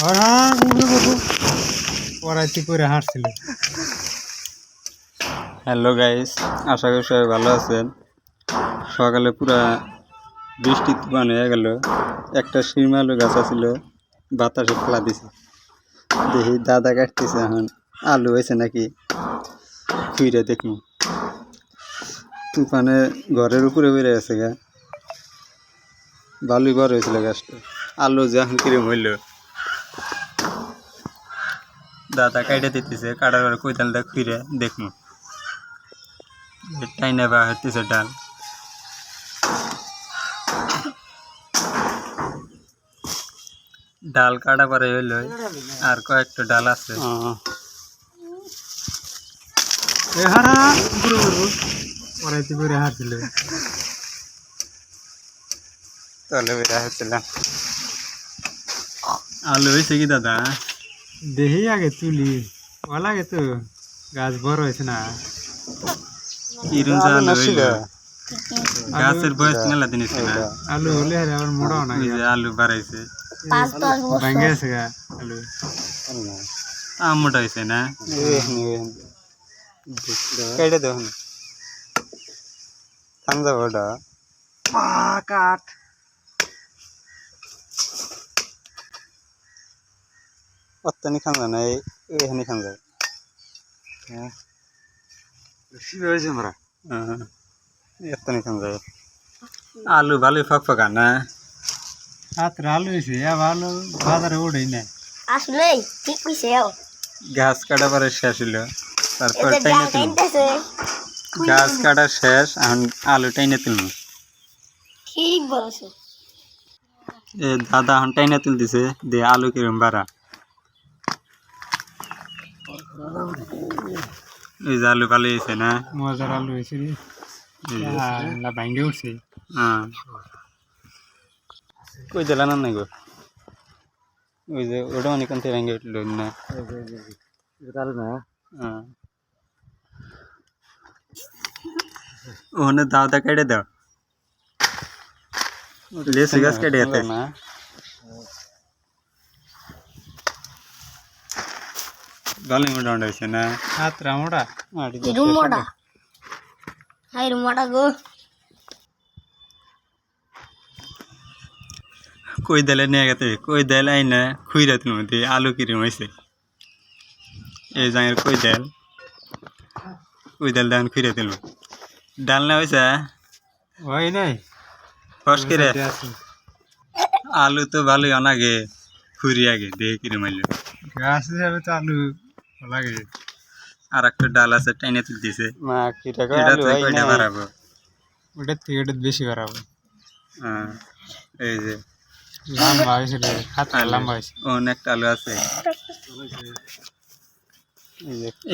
হ্যাঁ hello guys আশা করি সবাই ভালো আছেন। সকালে পুরা বৃষ্টি তুফান হয়ে গেল। একটা শিরমালু গাছ ছিল বাতাসে ফেলা দিছে। দেখি দাদা কাটতেছে এখন। আলু হয়েছে নাকি? খুঁড়ে দেখুন তুফানে ঘরের উপরে বেড়ে গেছে গা। ভালোই বড় হয়েছিল গাছটা। আলু যে এখন কিরম হইল। দাদা কাইটে দিতেছে কাটার পরে কৈতালটা খুঁড়ে দেখুন টাইনে বা হতেছে ডাল ডাল কাটা পরে হইল আর কয়েকটা ডাল আছে এ হারা গুগল বাবু পড়াইতে করে হাঁটছিল তাহলে বেরা হচ্ছিলাম আলু হয়েছে কি দাদা দেখি আগে তুলি ভালো লাগে তো। গাছ বড় হয়েছে না। আলু হইল গাছের বয়স মেলা দিন না। আলু হলে হারে আবার মোড়াও না আলু বাড়াইছে। ভাঙ্গে গেছে গা আলু। আম মোটা হয়েছে না। কেটে দেখুন কাঠ অত্যানি খান যায় না এই এখানে খান যায়। হয়েছে আমরা। এত্তানি খান যায়। আলু ভালোই ফক ফকা না হাতের আলু হয়েছে আলু বাজারে ওঠেই না আসলে ঠিক কইছে ও। গাছ কাটা পরে শেষ হইল। তারপর টাইনে তুলব। গাছ কাটা শেষ এখন আলু টাইনে তুলব। ঠিক বলছো। এ দাদা এখন টাইনে তুলতেছে দে আলু কিরম বাড়া। এই যে আলু ভালো হয়েছে না? মজার আলু হয়েছে রে। ভাঙ্গে উঠছে। হ্যাঁ। কই দিলা না নাই গো? ওই যে ওটা মানে কোন থেকে ভেঙে উঠল না। হ্যাঁ। ওখানে দাও। দা কেটে দাও লেসু গাছ কেটে যেতে না? না হাতরা মোটা মাটি কি রুমোটা হাই রুমোটা গো কই দিলে নিয়ে গেছে কই দিলে আই না খুঁড়ে তুমি মধ্যে আলু কিরম হয়েছে এই জাঙের কই দেল কই দেল দান খুঁড়ে দিল ডাল না হয়েছে ওই নাই ফস করে আলু তো ভালোই অনাগে খুঁড়ি আগে দেখে কিরম হইল গাছ হিসাবে তো আলু লাগে। আর একটা ডাল আছে টাইনে তুলতেছে এটা তো কয়টা বাড়াবো? ওটার থেকে ওটা বেশি বাড়াবো। হ্যাঁ, এই যে। লম্বা হয়েছে রে আলু। লম্বা হয়েছে। অনেকটা আলু আছে।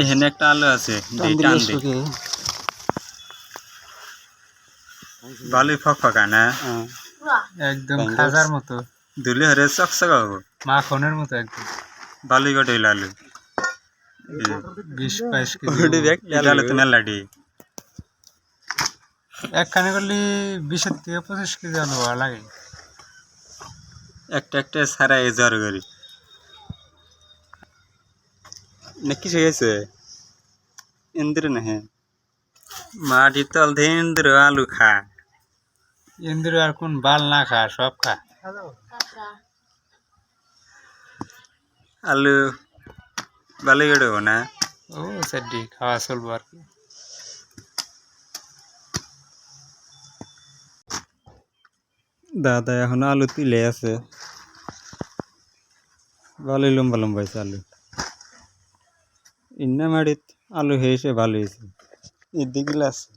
এখানে একটা আলু আছে টান দে। ভালোই ফক ফকা না? একদম খাজার মতো। ধুলে হরে চকচক হব। মাখনের মতো একদম। ভালোই গোটে আলু। যে, বিশ বাইশ কেজি আলু তো মেলাটি একখানে করলে বিশের থেকে পঁচিশ কেজি আলু লাগে। একটা একটা সারাই জ্বর করি। না কিছু গেছে? ইন্দ্র না হ্যাঁ। মাটির তল দিয়ে ইন্দ্র আলু খা। ইন্দ্র আর কোন বাল না খা সব খা। আলু ভালোই গোটে হব না ও চারটি খাওয়া চলবো আর কি দাদা এখন আলু তুলে আছে ভালোই লম্বা লম্বা হয়েছে আলু ইন্না মাড়িত আলু হয়েছে ভালো হয়েছে এদিকে আছে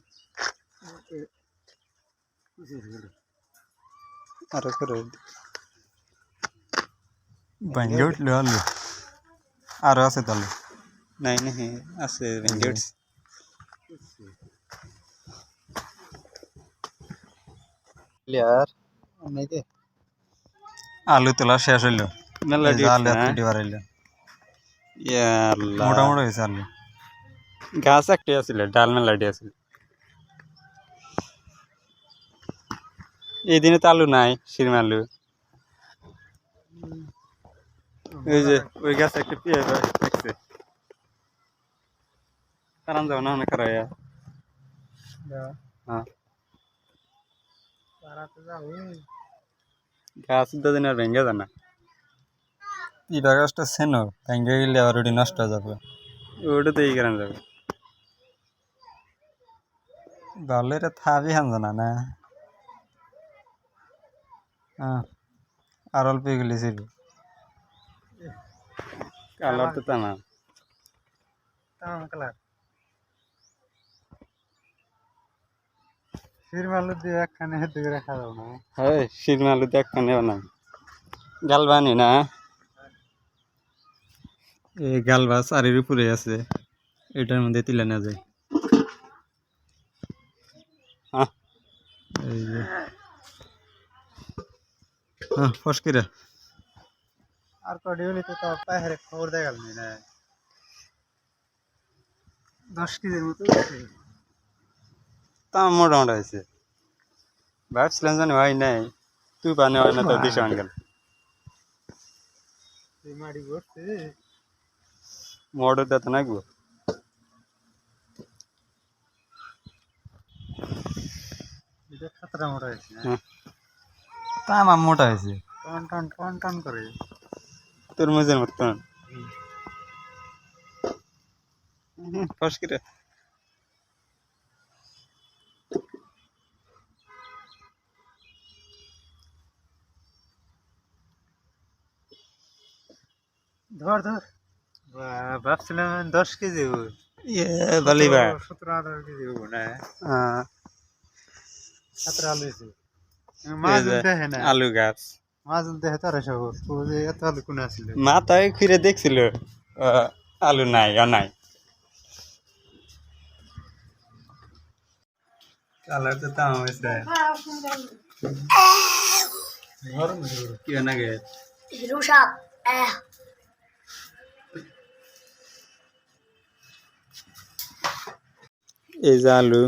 আরও করে ভেঙে উঠল আলু আরও আছে তাহলে? নাই না হ্যাঁ আছে ভেঙে উঠছে। প্লেয়ার আলু তোলা শেষ হইল। আলু এতটি বাড়াইলো মোটামুটি হয়েছে আলু। গাছ একটি আছিল ডাল মেলাটি আছিল। এই দিনে তো আলু নাই শিরম ওই যে ওই গাছে একটা পেয়ে দেখছে। কারণ যাও না অনেক খারাপ হ্যাঁ গাছ দুদিন আর ভেঙে যায় না। গাছটা সেন ভেঙে গেলে ওটি নষ্ট হয়ে যাবে। ওটা তো এই কারণে যাবে। ভালো থাবি হান জানা না? হ্যাঁ। আর অল্প এগুলি ছিল কালার তো তা না তাম কালার। দিয়ে একখানে রাখা না। হ্যাঁ শিরমা আলু দেখ নেও না। গালবানি না। এই গালবা চারির উপরে আছে এটার মধ্যে তুলে না যায়। হ্যাঁ এই যে। হ্যাঁ ফসকিরা। আর হলে তো পাহাড়ে খবর দেখা গেল না। দশ কেজির মতো। তা মোটামুটি হয়েছে। ভাবছিলাম জানি হয় নাই। তুই পানি হয় না তো দিশা গেল। এই মাটি করছে মোটর দিতে নাকবো। এটা খাতরা মোটা হয়েছে না? হ্যাঁ। তা আমার মোটা হয়েছে। টন টন টন টন করে। তোর মজের মতন ফসকিরা ধর ধর। বা- ভাবছিলাম দশ কেজি ইয়ে ভালোই বা সতেরো আঠারো কেজি হব না। হ্যাঁ, আলু গাছ। মাছ দেখে তারা যে এত আলু কোন আসছিল মাথায় ঘুরে দেখছিল আহ, আলু নাই আর নাই। কালার তো তাম হয়েছে গরম কি নাগে হিরো সাপ এই যে আলু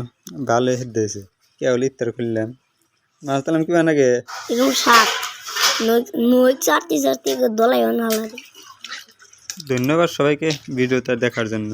ভালো দিয়েছে। কেবল ইত্তর খুললাম মাছ তালাম কি হিরো সাপ। নই চারটি চারটি দলাই ধন্যবাদ সবাইকে ভিডিওটা দেখার জন্য।